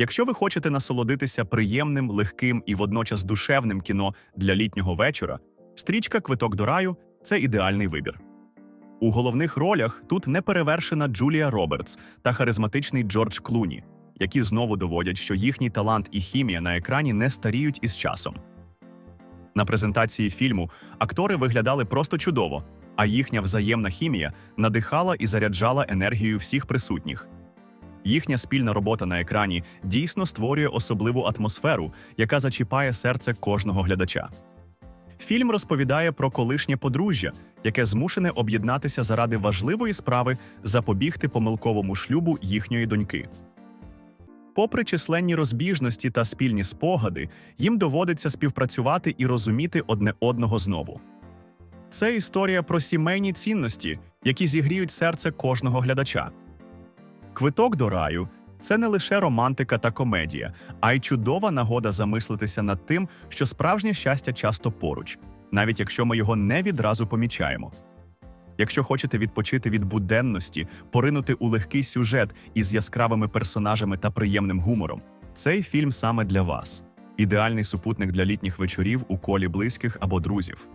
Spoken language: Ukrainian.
Якщо ви хочете насолодитися приємним, легким і водночас душевним кіно для літнього вечора, стрічка Квиток до раю це ідеальний вибір. У головних ролях тут неперевершена Джулія Робертс та харизматичний Джордж Клуні, які знову доводять, що їхній талант і хімія на екрані не старіють із часом. На презентації фільму актори виглядали просто чудово, а їхня взаємна хімія надихала і заряджала енергією всіх присутніх. Їхня спільна робота на екрані дійсно створює особливу атмосферу, яка зачіпає серце кожного глядача. Фільм розповідає про колишнє подружжя, яке змушене об'єднатися заради важливої справи запобігти помилковому шлюбу їхньої доньки. Попри численні розбіжності та спільні спогади, їм доводиться співпрацювати і розуміти одне одного знову. Це історія про сімейні цінності, які зігріють серце кожного глядача. Квиток до раю це не лише романтика та комедія, а й чудова нагода замислитися над тим, що справжнє щастя часто поруч, навіть якщо ми його не відразу помічаємо. Якщо хочете відпочити від буденності, поринути у легкий сюжет із яскравими персонажами та приємним гумором, цей фільм саме для вас ідеальний супутник для літніх вечорів у колі близьких або друзів.